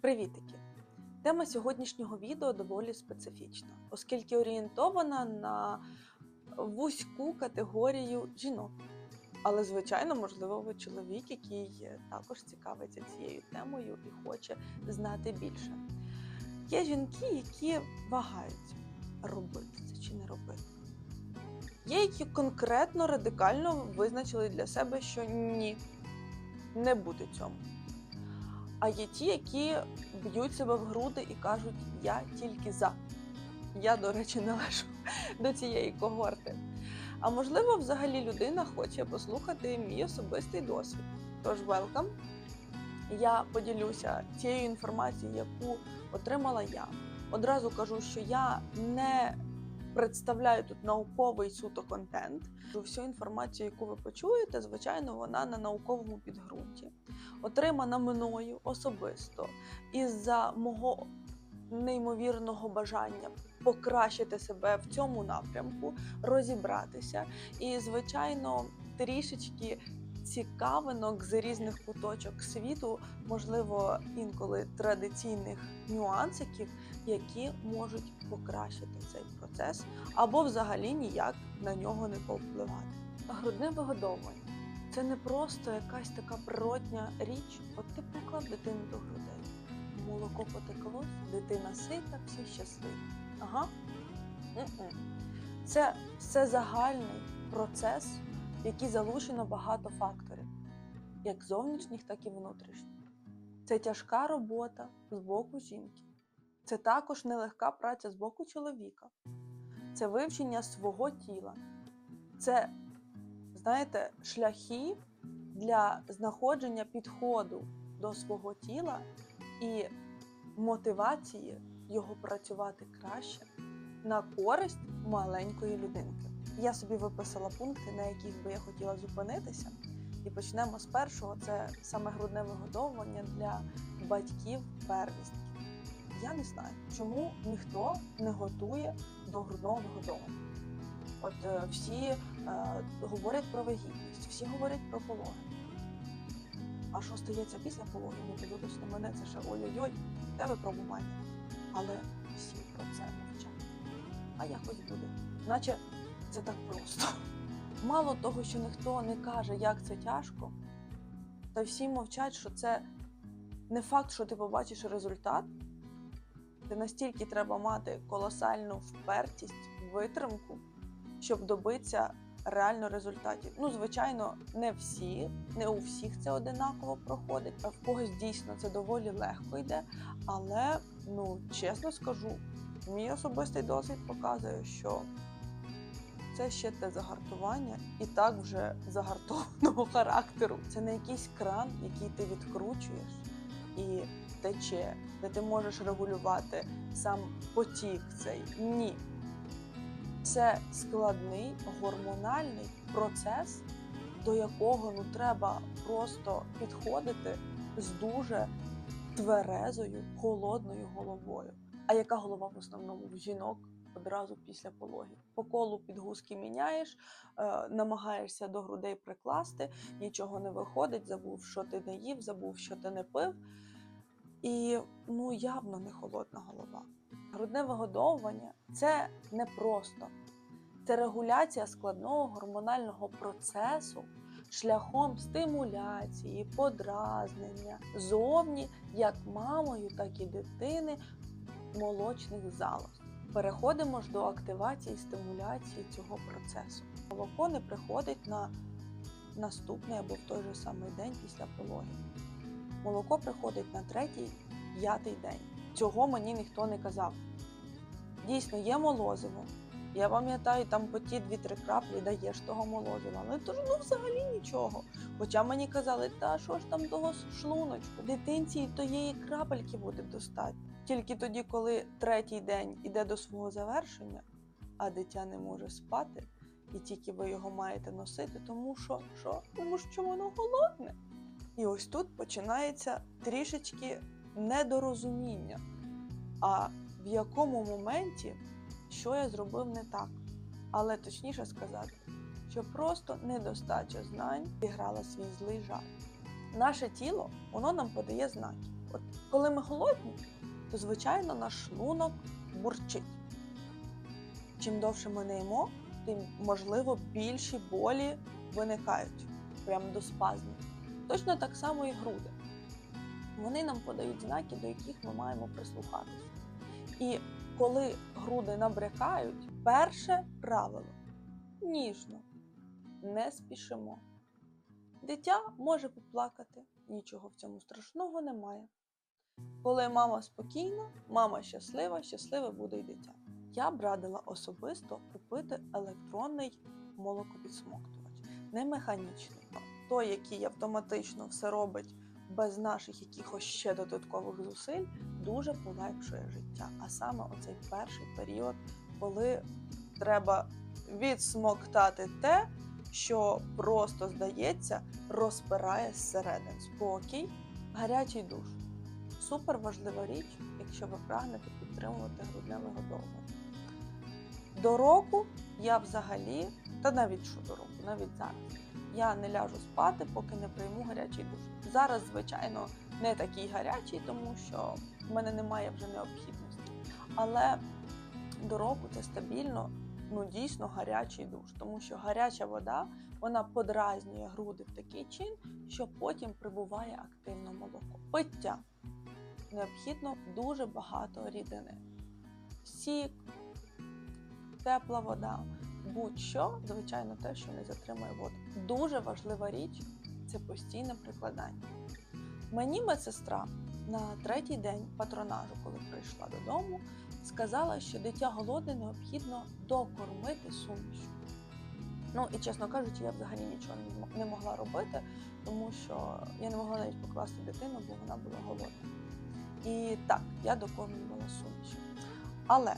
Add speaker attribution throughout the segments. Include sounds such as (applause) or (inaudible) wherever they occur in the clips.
Speaker 1: Привітики! Тема сьогоднішнього відео доволі специфічна, оскільки орієнтована на вузьку категорію жінок. Але, звичайно, можливо, ви чоловік, який також цікавиться цією темою і хоче знати більше. Є жінки, які вагаються, робити це чи не робити. Є, які конкретно радикально визначили для себе, що ні, не буде цьому. А є ті, які б'ють себе в груди і кажуть, я тільки за. Я, до речі, (laughs) належу до цієї когорти. А можливо, взагалі людина хоче послухати мій особистий досвід. Тож, welcome! Я поділюся цією інформацією, яку отримала я. Одразу кажу, що я не представляю тут науковий суто контент. Всю інформацію, яку ви почуєте, звичайно, вона на науковому підґрунті, отримана мною особисто із-за мого неймовірного бажання покращити себе в цьому напрямку, розібратися і, звичайно, трішечки цікавинок з різних куточок світу, можливо, інколи традиційних нюансиків, які можуть покращити цей процес або взагалі ніяк на нього не повпливати. Грудне вигодовування це не просто якась така природня річ. От ти приклав дитину до грудей. Молоко потекло, дитина сита, всі щасливі. Ага. М-м. Це все загальний процес, в який залучено багато факторів, як зовнішніх, так і внутрішніх. Це тяжка робота з боку жінки. Це також нелегка праця з боку чоловіка. Це вивчення свого тіла. Це, знаєте, шляхи для знаходження підходу до свого тіла і мотивації його працювати краще на користь маленької людинки. Я собі виписала пункти, на яких би я хотіла зупинитися. І почнемо з першого: це саме грудне вигодовування для батьків первістків. Я не знаю, чому ніхто не готує до грудного вигодовування. От е, всі е, говорять про вагітність, всі говорять про пологи. А що стається після пологів? Ну, ти вибач на мене, це ще ой-ой-ой, те випробування. Але всі про це мовчать. А якось буде. Наче це так просто. Мало того, що ніхто не каже, як це тяжко, та всі мовчать, що це не факт, що ти побачиш результат. Ти настільки треба мати колосальну впертість, витримку, щоб добитися реально результатів. Ну, звичайно, не всі, не у всіх це одинаково проходить, а в когось дійсно це доволі легко йде. Але, ну, чесно скажу, мій особистий досвід показує, що це ще те загартування і так вже загартованого характеру. Це не якийсь кран, який ти відкручуєш і тече, де ти можеш регулювати сам потік цей. Ні. Це складний гормональний процес, до якого ну треба просто підходити з дуже тверезою, холодною головою. А яка голова в основному в жінок одразу після пологів? По колу підгузки міняєш, е, намагаєшся до грудей прикласти, нічого не виходить, забув, що ти не їв, забув, що ти не пив. І ну явно не холодна голова. Грудне вигодовування це не просто. Це регуляція складного гормонального процесу шляхом стимуляції, подразнення зовні як мамою, так і дитини молочних залоз. Переходимо ж до активації і стимуляції цього процесу. Молоко не приходить на наступний або в той же самий день після пологів. Молоко приходить на третій, п'ятий день. Цього мені ніхто не казав. Дійсно, є молозиво. Я пам'ятаю, там по ті 2-3 краплі даєш того молозива. Але то ж ну взагалі нічого. Хоча мені казали, та що ж там того шлуночку, дитинці і тієї крапельки буде достатньо. Тільки тоді, коли третій день іде до свого завершення, а дитя не може спати, і тільки ви його маєте носити, тому що, що? Тому що воно голодне. І ось тут починається трішечки недорозуміння. А в якому моменті що я зробив не так? Але точніше сказати, що просто недостача знань зіграла свій злий жарт. Наше тіло воно нам подає знаки. От коли ми голодні, то звичайно наш шлунок бурчить. Чим довше ми не їмо, тим можливо більші болі виникають прямо до спазмів. Точно так само і груди. Вони нам подають знаки, до яких ми маємо прислухатися. І коли груди набрякають, перше правило ніжно, не спішимо. Дитя може поплакати, нічого в цьому страшного немає. Коли мама спокійна, мама щаслива, щасливе буде й дитя. Я б радила особисто купити електронний молокопідсмоктувач, не механічний, той, який автоматично все робить без наших якихось ще додаткових зусиль, дуже полегшує життя. А саме оцей перший період, коли треба відсмоктати те, що просто здається, розпирає зсередин. Спокій, гарячий душ. Супер важлива річ, якщо ви прагнете підтримувати грудне вигодовування. До року я взагалі, та навіть що до року, навіть зараз, я не ляжу спати, поки не прийму гарячий душ. Зараз, звичайно, не такий гарячий, тому що в мене немає вже необхідності. Але до року це стабільно, ну дійсно гарячий душ, тому що гаряча вода вона подразнює груди в такий чин, що потім прибуває активно молоко. Пиття необхідно дуже багато рідини. Сік, тепла вода, будь-що, звичайно, те, що не затримує воду. Дуже важлива річ це постійне прикладання. Мені медсестра на третій день патронажу, коли прийшла додому, сказала, що дитя голодне необхідно докормити сумішю. Ну і чесно кажучи, я взагалі нічого не могла робити, тому що я не могла навіть покласти дитину, бо вона була голодна. І так, я докормлювала сумішю. Але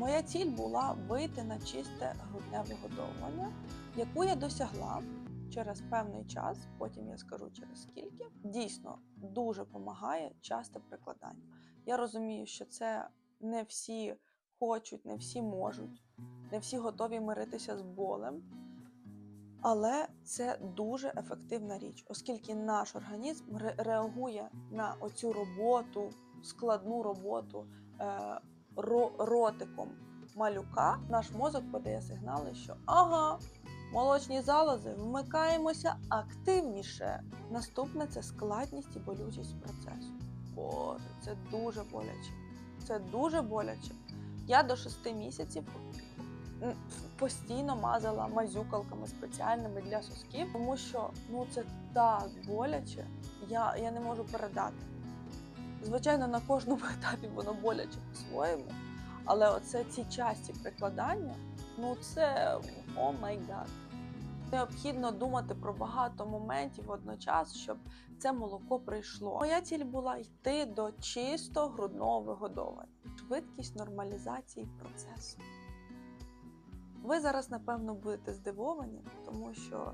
Speaker 1: моя ціль була вийти на чисте грудне вигодовування, яку я досягла через певний час, потім я скажу через скільки. Дійсно дуже допомагає часте прикладання. Я розумію, що це не всі хочуть, не всі можуть, не всі готові миритися з болем. Але це дуже ефективна річ, оскільки наш організм ре- реагує на оцю роботу, складну роботу е, ротиком малюка. Наш мозок подає сигнали, що ага, молочні залози, вмикаємося активніше. Наступне це складність і болючість процесу. Боже, це дуже боляче. Це дуже боляче. Я до шести місяців постійно мазала мазюкалками спеціальними для сосків, тому що ну це так боляче, я, я не можу передати. Звичайно, на кожному (laughs) етапі воно боляче по-своєму, але оце ці часті прикладання, ну це о май гад. Необхідно думати про багато моментів водночас, щоб це молоко прийшло. Моя ціль була йти до чисто грудного вигодовування, швидкість нормалізації процесу. Ви зараз, напевно, будете здивовані, тому що,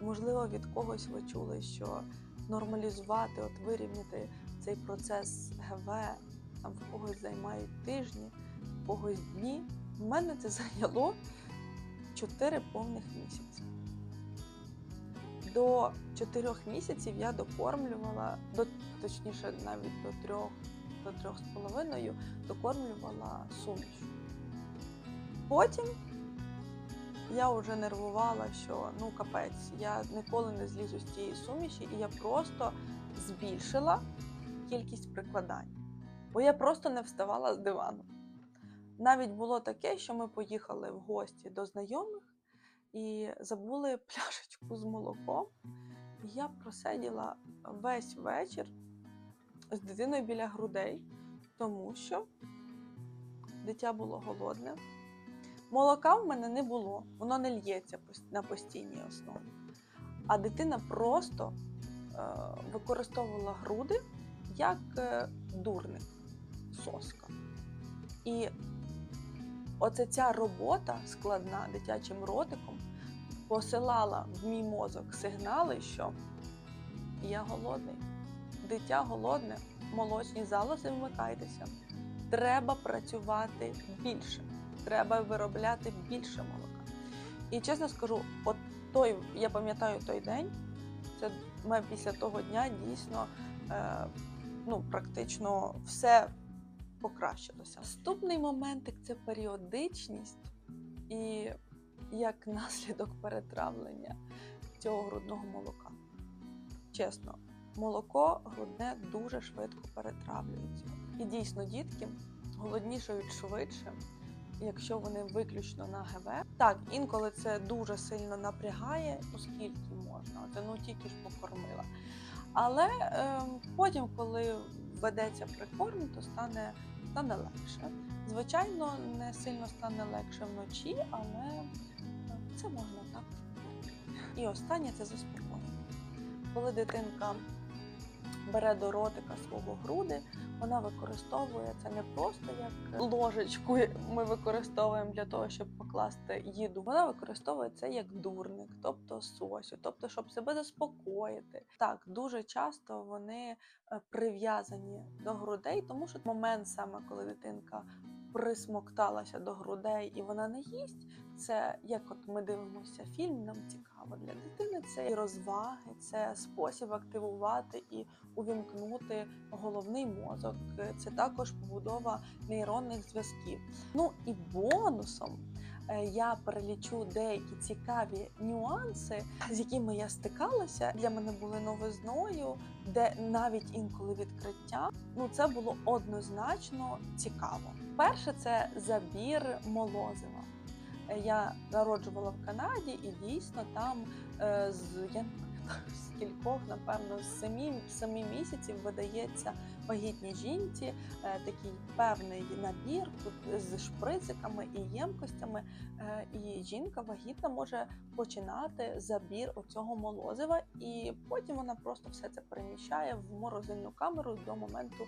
Speaker 1: можливо, від когось ви чули, що нормалізувати, от вирівняти цей процес ГВ, там в когось займають тижні, в когось дні. У мене це (laughs) зайняло 4 повних місяці. До 4 місяців я докормлювала, до, точніше, навіть до 3, до 3,5 докормлювала суміш. Потім я вже нервувала, що ну капець, я ніколи не злізу з цієї суміші, і я просто збільшила кількість прикладань, бо я просто не вставала з дивану. Навіть було таке, що ми поїхали в гості до знайомих і забули (laughs) пляшечку з молоком. І я просиділа весь вечір з дитиною біля грудей, тому що дитя було голодне. Молока в мене не було, воно не л'ється на постійній основі. А дитина просто е, використовувала груди як е, дурник, соска. І оце ця робота складна дитячим ротиком посилала в мій мозок сигнали, що я голодний, дитя голодне, молочні залози вмикайтеся. Треба працювати більше, треба виробляти більше молока. І чесно скажу, от той, я пам'ятаю той день, це ми після того дня дійсно е, ну, практично все покращилося. Наступний моментик це періодичність і як (laughs) наслідок перетравлення цього грудного молока. Чесно, молоко грудне дуже швидко перетравлюється. І дійсно дітки голоднішають швидше, якщо вони виключно на ГВ. Так, інколи це дуже сильно напрягає, оскільки можна, це ну тільки ж покормила. Але е, потім, коли ведеться прикорм, то стане, стане легше. Звичайно, не сильно стане легше вночі, але е, це можна так. І останнє це заспокоєння. Коли дитинка бере до ротика свого груди, вона використовує це не просто як ложечку ми використовуємо для того, щоб покласти їду. Вона використовує це як дурник, тобто сосю, тобто, щоб себе заспокоїти. Так, дуже часто вони е, прив'язані до грудей, тому що момент саме коли дитинка присмокталася до грудей і вона не їсть. Це як от ми дивимося фільм, нам цікаво для дитини. Це і розваги, це спосіб активувати і увімкнути головний мозок. Це також побудова нейронних зв'язків. Ну і бонусом е, я перелічу деякі цікаві нюанси, з якими я стикалася. Для мене були новизною, де навіть інколи відкриття. Ну це було однозначно цікаво. Перше це забір молозива. Я народжувала в Канаді, і дійсно там е, з я з кількох, напевно, з семи, семи місяців видається вагітній жінці е, такий певний набір з шприциками і ємкостями. Е, і жінка вагітна може починати забір оцього молозива, і потім вона просто все це переміщає в морозильну камеру до моменту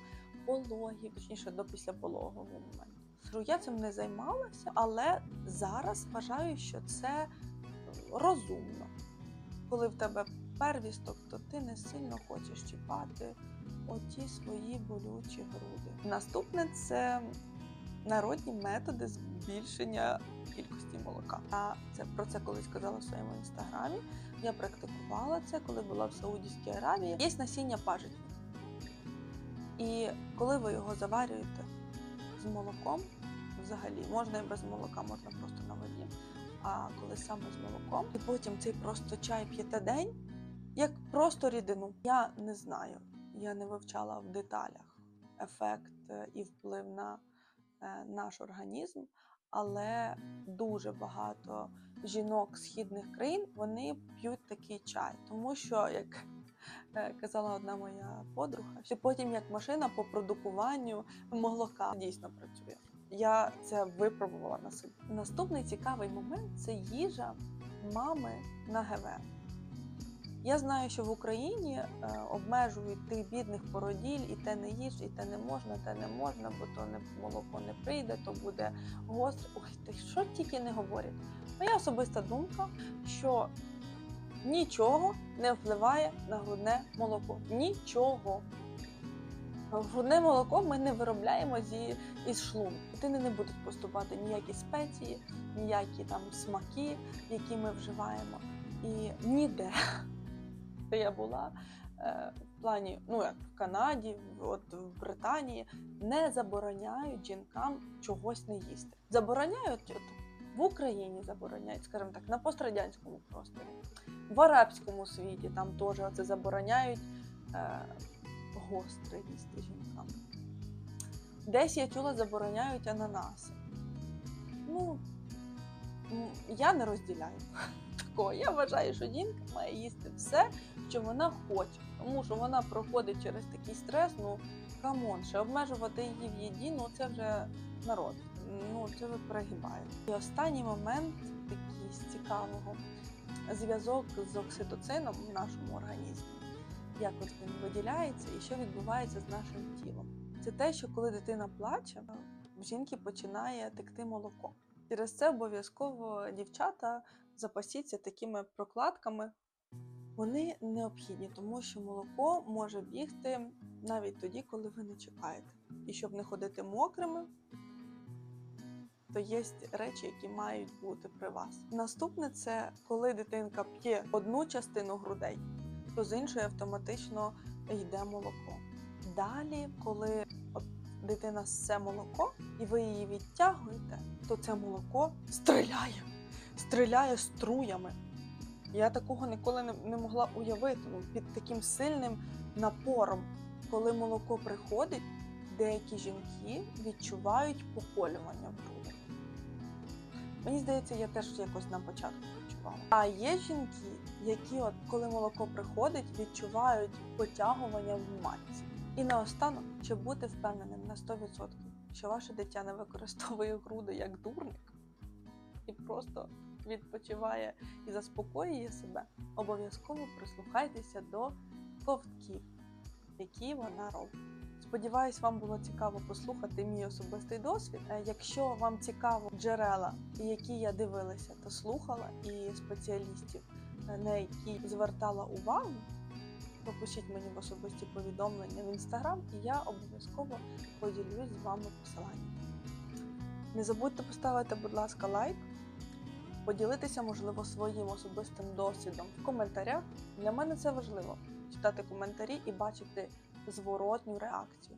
Speaker 1: пологів, точніше до післяпологового моменту. Кажу, Я цим не займалася, але зараз вважаю, що це розумно. Коли в тебе первісток, то ти не сильно хочеш чіпати оті свої болючі груди. Наступне це народні методи збільшення кількості молока. Я це про це колись казала в своєму інстаграмі. Я практикувала це, коли була в Саудівській Аравії. Є насіння пажитні. І коли ви його заварюєте з молоком, взагалі можна і без молока, можна просто на воді. А коли саме з молоком, і потім цей просто чай п'єте день, як просто рідину. Я не знаю, я не вивчала в деталях ефект е, і вплив на е, наш організм, але дуже багато жінок східних країн вони п'ють такий чай, тому що як е, казала одна моя подруга, що потім як машина по продукуванню молока дійсно працює. Я це випробувала на собі. Наступний цікавий момент це їжа мами на ГВ. Я знаю, що в Україні е, обмежують тих бідних породіль, і те не їж, і те не можна, те не можна, бо то не молоко не прийде, то буде гостре. Ой, ти що тільки не говорять. Моя особиста думка, що нічого не впливає на грудне молоко. Нічого. Грудне молоко ми не виробляємо зі, із шлунку. Дитини не будуть поступати ніякі спеції, ніякі там смаки, які ми вживаємо. І ніде, де я була, е, в плані, ну як в Канаді, от в Британії, не забороняють жінкам чогось не їсти. Забороняють от, в Україні забороняють, скажімо так, на пострадянському просторі, в арабському світі там теж це забороняють. Гостре їсти жінкам. Десь я чула, забороняють ананаси. Ну, я не розділяю (laughs) такого. Я вважаю, що жінка має їсти все, що вона хоче. Тому що вона проходить через такий стрес, ну камон, ще обмежувати її в їді, ну це вже народ. Ну, це ви перегибаєте. І останній момент такий з цікавого зв'язок з окситоцином в нашому організмі як от він виділяється і що відбувається з нашим тілом. Це те, що коли дитина плаче, в жінки починає текти молоко. Через це обов'язково дівчата запасіться такими прокладками. Вони необхідні, тому що молоко може бігти навіть тоді, коли ви не чекаєте. І щоб не ходити мокрими, то є речі, які мають бути при вас. Наступне це коли дитинка п'є одну частину грудей, то з іншої автоматично йде молоко. Далі, коли дитина ссе молоко, і ви її відтягуєте, то це молоко стріляє, стріляє струями. Я такого ніколи не, не могла уявити ну, під таким сильним напором, коли молоко приходить, деякі жінки відчувають поколювання в грудях. Мені здається, я теж якось на початку відчувала. А є жінки, які, от коли молоко приходить, відчувають потягування в матці. І наостанок, чи бути впевненим на 100%, що ваше дитя не використовує груди як дурник і просто відпочиває і заспокоює себе, обов'язково прислухайтеся до ковтків, які вона робить. Сподіваюсь, вам було цікаво послухати мій особистий досвід. Е, Якщо вам цікаво джерела, які я дивилася та слухала, і спеціалістів, е, на які звертала увагу, то пишіть мені в особисті повідомлення в інстаграм, і я обов'язково поділюсь з вами посиланням. Не забудьте поставити, будь ласка, лайк, поділитися, можливо, своїм особистим досвідом в коментарях. Для мене це важливо читати коментарі і бачити зворотню реакцію.